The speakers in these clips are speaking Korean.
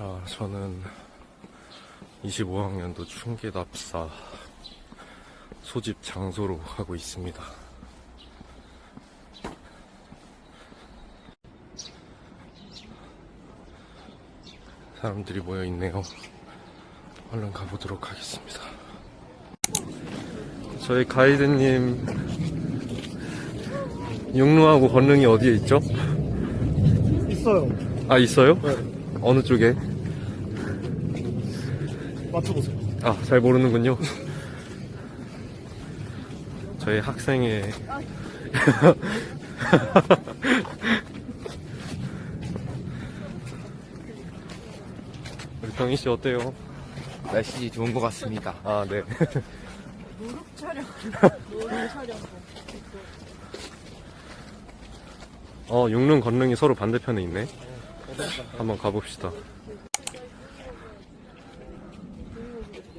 자, 저는 25학년도 충계답사 소집 장소로 가고 있습니다. 사람들이 모여 있네요. 얼른 가보도록 하겠습니다. 저희 가이드님 육루하고 건능이 어디에 있죠? 있어요. 아 있어요? 네. 어느 쪽에? 맞춰보세요. 아 잘 모르는군요. 저희 학생의 우리 경희 씨 어때요? 날씨 좋은 것 같습니다. 아 네. 어 육릉 건릉이 서로 반대편에 있네. 한번 가봅시다.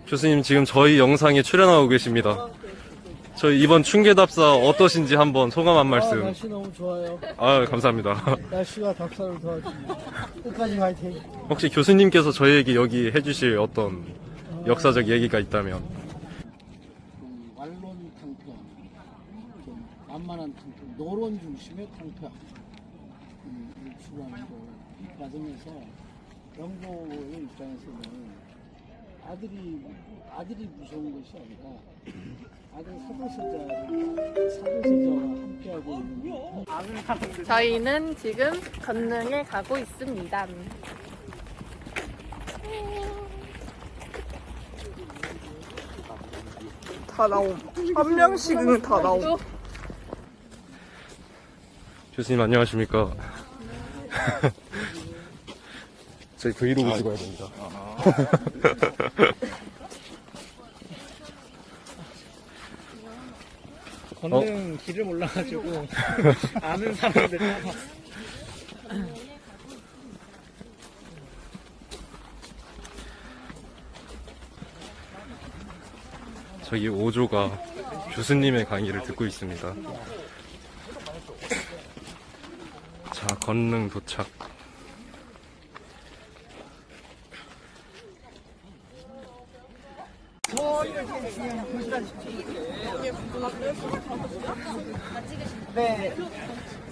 교수님 지금 저희 영상에 출연하고 계십니다. 저희 이번 충계답사 어떠신지 한번 소감 한 아, 말씀. 날씨 너무 좋아요. 아 감사합니다. 날씨가 답사를 도와줍니다. 끝까지 화이팅. 혹시 교수님께서 저희에게 여기 해주실 어떤 역사적 얘기가 있다면 좀 완론 탕평, 좀 만만한 탕평, 노론 중심의 탕평 음, 을 추구하는 그 과정에서 영도의 입장에서는 아들이 아들이 무서운 것이 아니라 아들 사도세자를 사도세자와 함께하고 있는 저희는 지금 건능에 가고 있습니다. 다 나옴. 한 명씩은 다 나옴. 교수님 안녕하십니까? 저희 브이로그 찍어야 됩니다. 걷는 길을 몰라가지고 아는 사람들 따라 저기 5조가 교수님의 강의를 듣고 있습니다. 자, 건능 도착. 네.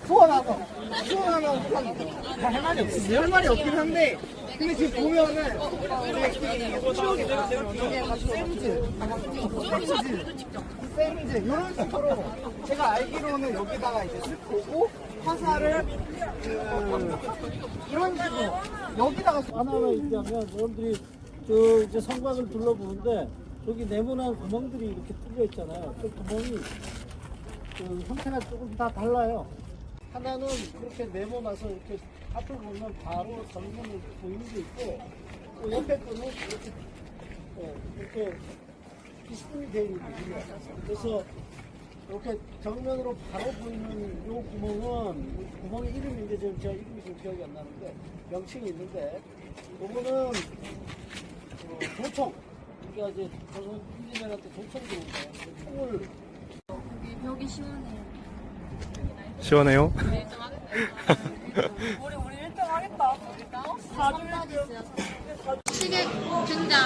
후원하고, 후원하면 할 말이 없어요. 할 말이 없긴 한데, 근데 지금 보면은, 샘즈, 샘즈, 이런 식으로, 제가 알기로는 여기다가 이제 슬프고, 화살을, 그, 이런 식으로, 여기다가 하나하나 얘기하면 여러분들이 저 이제 성곽을 둘러보는데 저기 네모난 구멍들이 이렇게 뚫려 있잖아요. 그 구멍이 그 형태가 조금 다 달라요. 하나는 그렇게 네모 나서 이렇게 앞을 보면 바로 정면을 보이는 게 있고 또 옆에 거는 이렇게 예, 이렇게 비스듬히 되어 있는 거예요. 그래서 이렇게 정면으로 바로 보이는 이 구멍은 구멍의 이름인데 지금 제가 이름이 지금 기억이 안 나는데 명칭이 있는데 요거는 어, 도총 우리가 이제 조선 인지맨한테 도총 주는데 그 총을 벽이 시원해요. 시원해요? 우리 우리 1등 하겠다. 4주 시계 등장.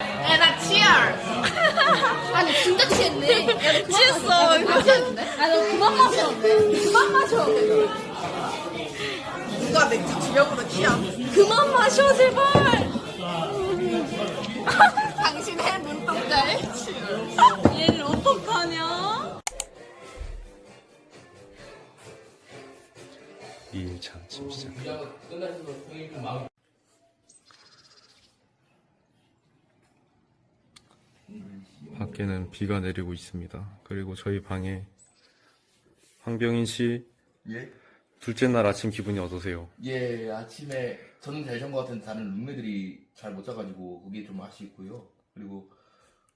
에나 치얼. 아니 진짜 취했네. 취했어. 아니 그만 마셨는데. 그만 마셔. 누가 맥주 주력으로 취함? 그만 마셔 제발. 2일차 아침 시작. 밖에는 비가 내리고 있습니다. 그리고 저희 방에 황병인 씨 예? 둘째 날 아침 기분이 어떠세요? 예, 아침에 저는 잘 잔 것 같은 다른 룸메들이 잘 못 자가지고 그게 좀 아쉽고요. 그리고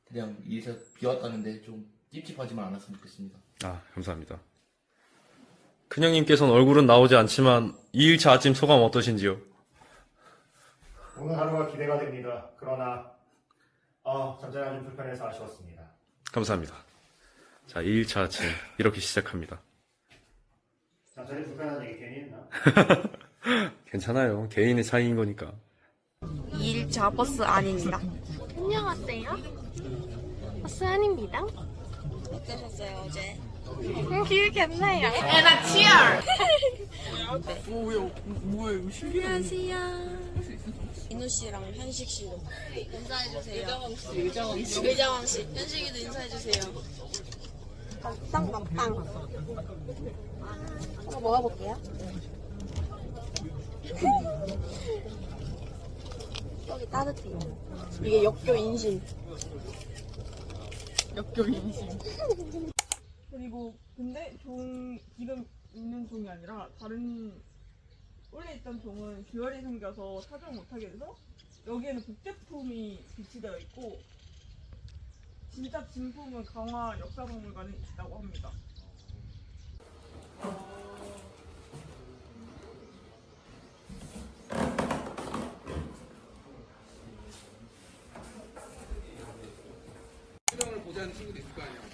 그냥 이에서 비 왔다는데 좀 찝찝하지만 않았으면 좋겠습니다. 아, 감사합니다. 큰형님께서는 얼굴은 나오지 않지만 2일차 아침 소감 어떠신지요? 오늘 하루가 기대가 됩니다. 그러나 어, 전자가 좀 불편해서 아쉬웠습니다. 감사합니다. 자, 2일차 아침 이렇게 시작합니다. 전자이 불편한 얘기 괜히 했나? 괜찮아요. 개인의 차이인 거니까. 2일차 버스 안입니다. 안녕하세요. 버스 안입니다. 어떠셨어요, 어제? 음, 기억했나요? 에나 치얼! 안녕하세요. 인우 씨랑 현식 씨도 인사해 주세요. 의정왕 씨. 의정왕 씨. 의정왕 씨. 현식이도 인사해 주세요. 막빵, 막빵. 한번 먹어볼게요. 여기 따뜻해요. 이게 역교 인심. 그리고 근데 종 지금 있는 종이 아니라 다른 원래 있던 종은 듀얼이 생겨서 사용 못하게 돼서 여기에는 복제품이 비치되어 있고 진짜 진품은 강화 역사박물관에 있다고 합니다.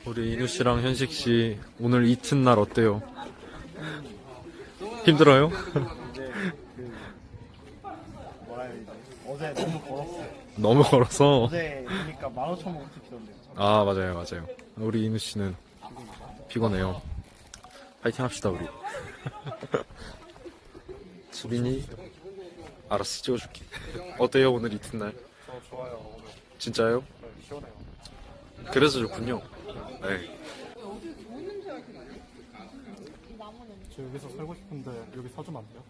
우리 이누 씨랑 현식 씨 오늘 이튿날 어때요? 힘들어요? 어제 너무 걸었어요. 너무 걸어서. 어제 보니까 15,000원 찍히던데요. 아 맞아요 맞아요. 우리 이누 씨는 피곤해요. 파이팅 합시다 우리. 수빈이 알았어 찍어줄게. 어때요 오늘 이튿날? 저 좋아요. 오늘 진짜요? 시원해요. 그래서 좋군요. 네. 저 여기서 살고 싶은데 여기 사주면 안 돼요?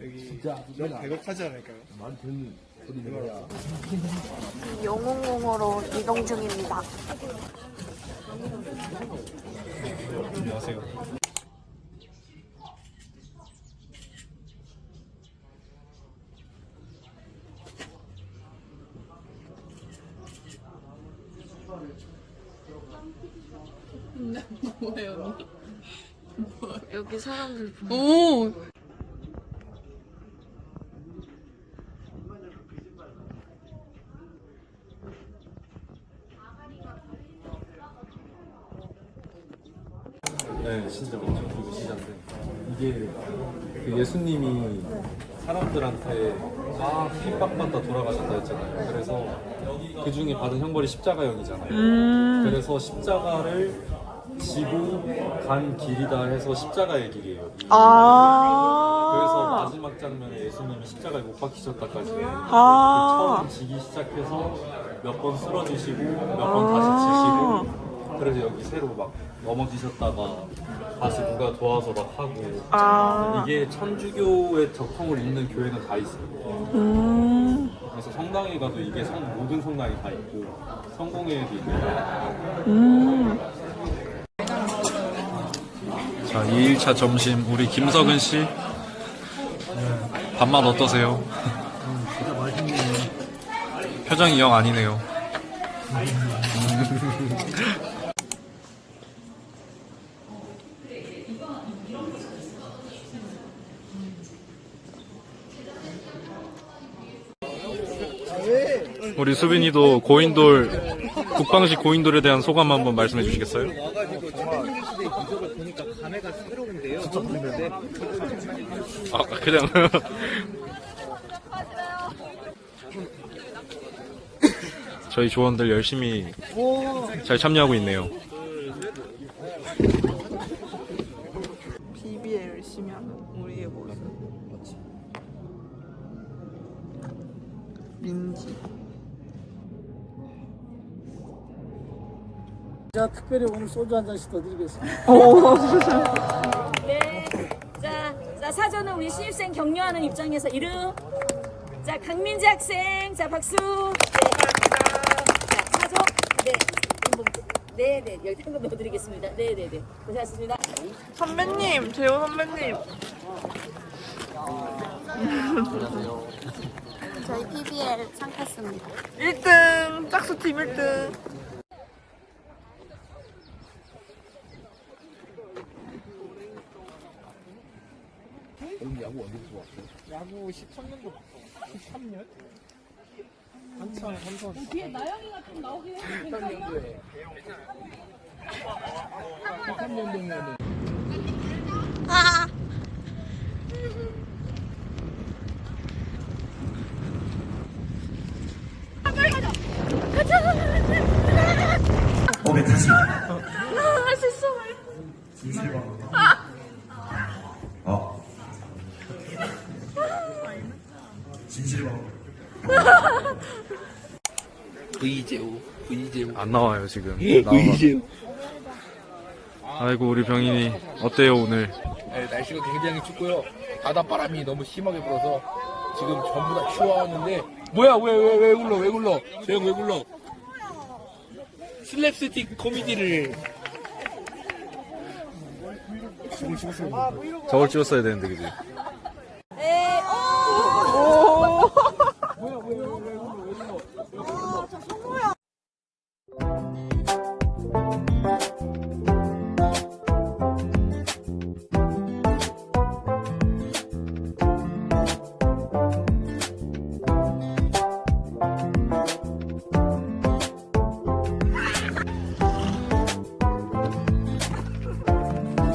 여기 진짜 너무 배고파지 않을까요? 영웅공으로 이동 중입니다. 안녕하세요. 여기 사람들 네, 진짜 엄청 그리고 진짜인데 이게 그 예수님이 사람들한테 다 핍박받다 돌아가셨다 했잖아요. 그래서 그 중에 받은 형벌이 십자가형이잖아요. 그래서 십자가를 지고 간 길이다 해서 십자가의 길이에요. 이 그래서 마지막 장면에 예수님이 십자가에 못 박히셨다까지 그 처음 지기 시작해서 몇 번 쓰러지시고 몇 번 다시 지시고 그래서 여기 새로 막 넘어지셨다가 다시 누가 도와서 막 하고. 이게 천주교의 적통을 잇는 교회는 다 있어요. 그래서 성당에 가도 이게 성, 모든 성당이 다 있고 성공회에도 있고 자, 2일차 점심 우리 김석은 씨 밥맛 어떠세요? 진짜 맛있네요. 표정이 영 아니네요. 우리 수빈이도 고인돌 국방식 고인돌에 대한 소감 한번 말씀해 주시겠어요? 아 그냥 저희 조원들 열심히 잘 참여하고 있네요. 비비에 열심히 하는 우리의 모습. 민지. 자, 특별히 오늘 소주 한 잔씩 더 드리겠습니다. 네. 자, 자 사전은 우리 신입생 격려하는 입장에서 이름. 자, 강민지 학생. 자, 박수. 네. 자, 사전. 네. 인봉. 네, 네. 여기 한번 넣어드리겠습니다. 네, 네, 네. 고생하셨습니다. 선배님, 재호 선배님. 저희 PBL 상 탔습니다. 1등, 짝수팀 1등. 야구 13년도 13년? 한참 한참 뒤에 나영이가 좀 나오긴 했는데 13년도에 13년도면 아, 오게 다시. 할수 있어. 어. 진실방. V제우, V제우. 안 나와요 지금. 나와봐. 아이고 우리 병인이 어때요 오늘? 네, 날씨가 굉장히 춥고요. 바닷바람이 너무 심하게 불어서 지금 전부 다 추워하는데 뭐야 왜 왜 왜 굴러 왜 굴러 저형왜 굴러 슬랩스틱 코미디를 저걸 찍었어야 되는데 그지?